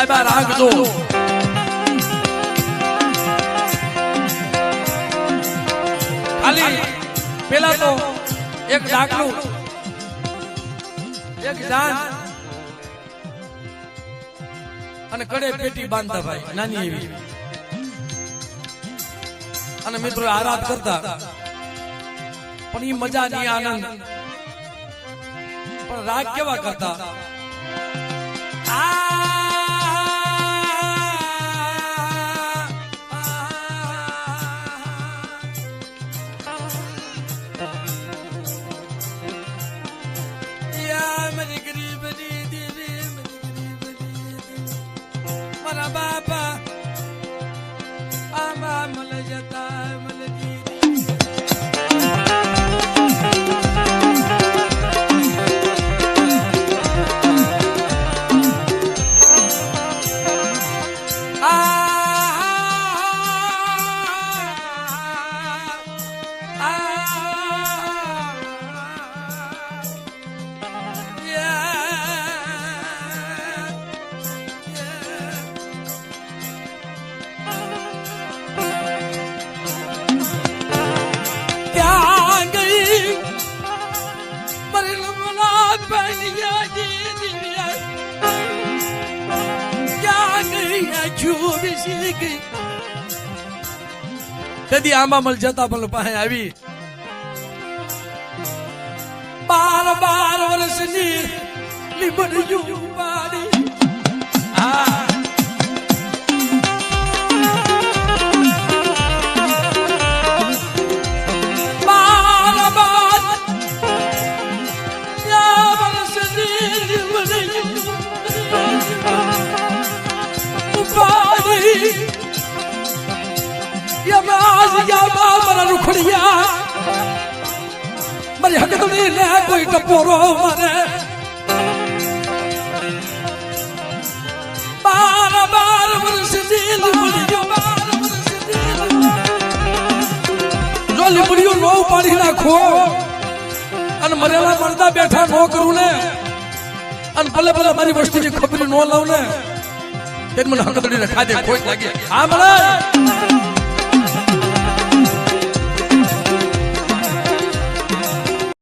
સાહેબ આ ખાલી પેલા તો એક ડાકનું એક જાન. અને કડે પેટી બાંધતા ભાઈ, નાની એવી. અને મિત્રો આરાધ કરતા. પણ એ મજા નહીં આનંદ. પણ રાગ કેવા કરતા? Baba, Ama Malayata. ગઈ આંબા મલ જતા પણ પાસે આવી. બાર બાર વર્ષની લીમડીયું વાળી રૂખડિયા મારી હકદની ને કોઈ ટપોરો મારે બાર બાર વર્ષની લીમડીઓ બાર વર્ષની જો લીમડીઓ નો ઉપાડી નાખો અને મરેલા મરદા બેઠા નો કરું ને અને ભલે ભલે મારી વસ્તુની ખબર નો લાવ ને મને હકદડી ને ખાધે ખોટ લાગી. હા મળે